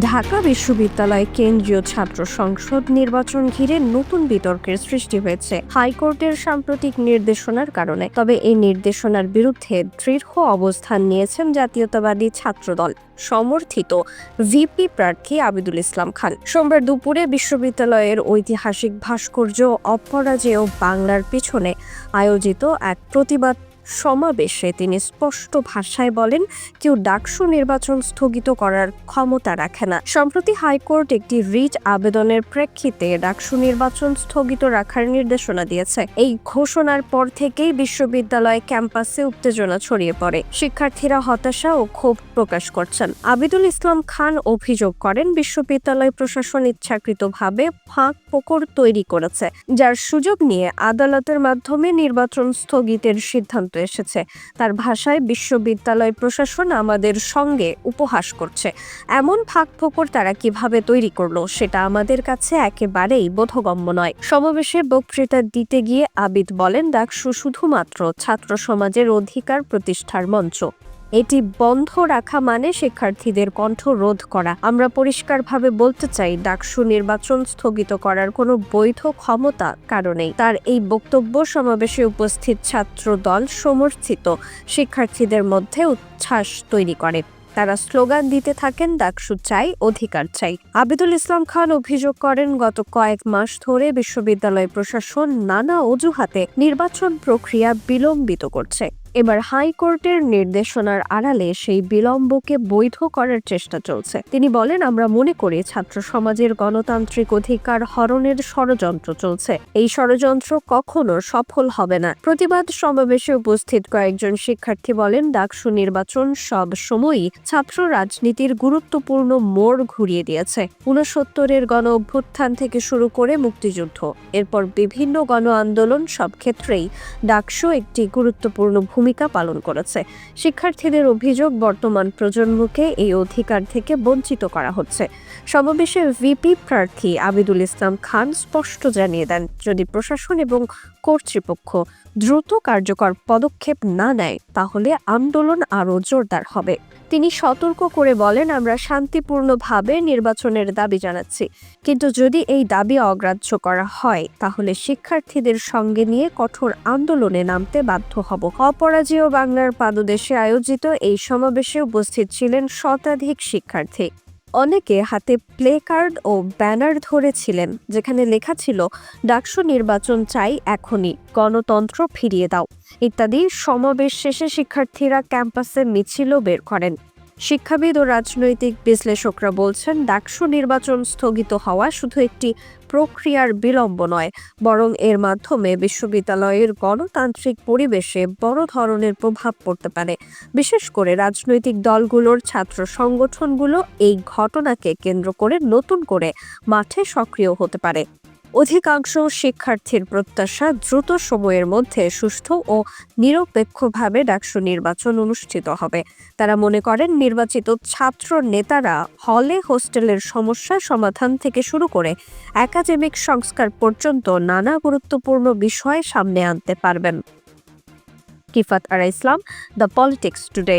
ঢাকা বিশ্ববিদ্যালয় কেন্দ্রীয় ছাত্র সংসদ নির্বাচন ঘিরে নতুন বিতর্কের সৃষ্টি হয়েছে। হাইকোর্টের সাম্প্রতিক নির্দেশনার কারণে, তবে এই নির্দেশনার বিরুদ্ধে দৃঢ় অবস্থান নিয়েছেন জাতীয়তাবাদী ছাত্রদল। সমর্থিত ভিপি প্রার্থী আবিদুল ইসলাম খান। সোমবার দুপুরে বিশ্ববিদ্যালয়ের ঐতিহাসিক ভাস্কর্য, অপরাজেয় বাংলার পিছনে আয়োজিত এক প্রতিবাদ সমাবেশে তিনি স্পষ্ট ভাষায় বলেন, কেউ ডাকসু নির্বাচন স্থগিত করার ক্ষমতা রাখে না। সম্প্রতি হাইকোর্ট একটি রিট আবেদনের প্রেক্ষিতে ডাকসু নির্বাচন স্থগিত রাখার নির্দেশনা দিয়েছে। এই ঘোষণার পর থেকেই বিশ্ববিদ্যালয় ক্যাম্পাসে উত্তেজনা ছড়িয়ে পড়ে। শিক্ষার্থীরা হতাশা ও ক্ষোভ প্রকাশ করছেন। আবিদুল ইসলাম খান অভিযোগ করেন, বিশ্ববিদ্যালয় প্রশাসন ইচ্ছাকৃতভাবে ফাঁক পোকর তৈরি করেছে, যার সুযোগ নিয়ে আদালতের মাধ্যমে নির্বাচন স্থগিতের সিদ্ধান্ত এসেছে। তার ভাষায় বিশ্ববিদ্যালয় প্রশাসন আমাদের সঙ্গে উপহাস করছে। এমন ফাঁক ফোকর তারা কীভাবে তৈরি করল সেটা আমাদের কাছে একেবারেই বোধগম্য নয়। সমাবেশে বক্তৃতা দিতে গিয়ে আবিদ বলেন, ডাকসু শুধুমাত্র ছাত্র সমাজের অধিকার প্রতিষ্ঠার মঞ্চ। এটি বন্ধ রাখা মানে শিক্ষার্থীদের কণ্ঠ রোধ করা। আমরা পরিষ্কারভাবে বলতে চাই, ডাকসু নির্বাচন স্থগিত করার কোনো বৈধ ক্ষমতা কারণেই তার এই বক্তব্য সমাবেশে উপস্থিত ছাত্র দল সমর্থিত, শিক্ষার্থীদের মধ্যে উচ্ছ্বাস তৈরি করে। তারা স্লোগান দিতে থাকেন, ডাকসু চাই, অধিকার চাই। আবিদুল ইসলাম খান অভিযোগ করেন, গত কয়েক মাস ধরে বিশ্ববিদ্যালয় প্রশাসন নানা অজুহাতে নির্বাচন প্রক্রিয়া বিলম্বিত করছে। এবার হাইকোর্টের নির্দেশনার আড়ালে সেই বিলম্বকে বৈধ করার চেষ্টা চলছে। তিনি বলেন, আমরা মনে করি ছাত্র সমাজের গণতান্ত্রিক অধিকার হরণের ষড়যন্ত্র চলছে। এই ষড়যন্ত্র কখনো সফল হবে না। প্রতিবাদ সমাবেশে উপস্থিত কয়েকজন শিক্ষার্থী বলেন, ডাকসু নির্বাচন সব সময়ই ছাত্র রাজনীতির গুরুত্বপূর্ণ মোড় ঘুরিয়ে দিয়েছে। উনসত্তরের গণ অভ্যুত্থান থেকে শুরু করে মুক্তিযুদ্ধ। এরপর বিভিন্ন গণ আন্দোলন সব ক্ষেত্রেই ডাকসু একটি গুরুত্বপূর্ণ ভূমিকা পালন করেছে। শিক্ষার্থীদের অভিযোগ, বর্তমান প্রজন্মকে এই অধিকার থেকে বঞ্চিত করা হচ্ছে। সমাবেশে ভিপি প্রার্থী আবিদুল ইসলাম খান স্পষ্ট জানিয়ে দেন, যদি প্রশাসন এবং কর্তৃপক্ষ দ্রুত কার্যকর পদক্ষেপ না নেয়, তাহলে আন্দোলন আরও জোরদার হবে। তিনি সতর্ক করে বলেন, আমরা শান্তিপূর্ণভাবে নির্বাচনের দাবি জানাচ্ছি। কিন্তু যদি এই দাবি অগ্রাহ্য করা হয়, তাহলে শিক্ষার্থীদের সঙ্গে নিয়ে কঠোর আন্দোলনে নামতে বাধ্য হব। অপরাজেয় বাংলার পাদদেশে আয়োজিত এই সমাবেশে উপস্থিত ছিলেন শতাধিক শিক্ষার্থী। অনেকে হাতে প্লে কার্ড ও ব্যানার ধরেছিলেন, যেখানে লেখা ছিল, ডাকসু নির্বাচন চাই এখনই, গণতন্ত্র ফিরিয়ে দাও। ইত্যাদি সমাবেশ শেষে শিক্ষার্থীরা ক্যাম্পাসে মিছিলও বের করেন। শিক্ষাবিদ ও রাজনৈতিক বিশ্লেষকরা বলছেন, ডাকসু নির্বাচন স্থগিত হওয়া শুধু একটি প্রক্রিয়ার বিলম্ব নয়, বরং এর মাধ্যমে বিশ্ববিদ্যালয়ের গণতান্ত্রিক পরিবেশে বড় ধরনের প্রভাব পড়তে পারে। বিশেষ করে রাজনৈতিক দলগুলোর ছাত্র সংগঠনগুলো এই ঘটনাকে কেন্দ্র করে নতুন করে মাঠে সক্রিয় হতে পারে। অধিকাংশ শিক্ষার্থীর প্রত্যাশা দ্রুত সময়ের মধ্যে সুষ্ঠু ও নিরপেক্ষভাবে ডাকসু নির্বাচন অনুষ্ঠিত হবে। তারা মনে করেন, নির্বাচিত ছাত্র নেতারা হলে হোস্টেলের সমস্যা সমাধান থেকে শুরু করে একাডেমিক সংস্কার পর্যন্ত নানা গুরুত্বপূর্ণ বিষয় সামনে আনতে পারবেন। Kifat Ara Islam, the politics today.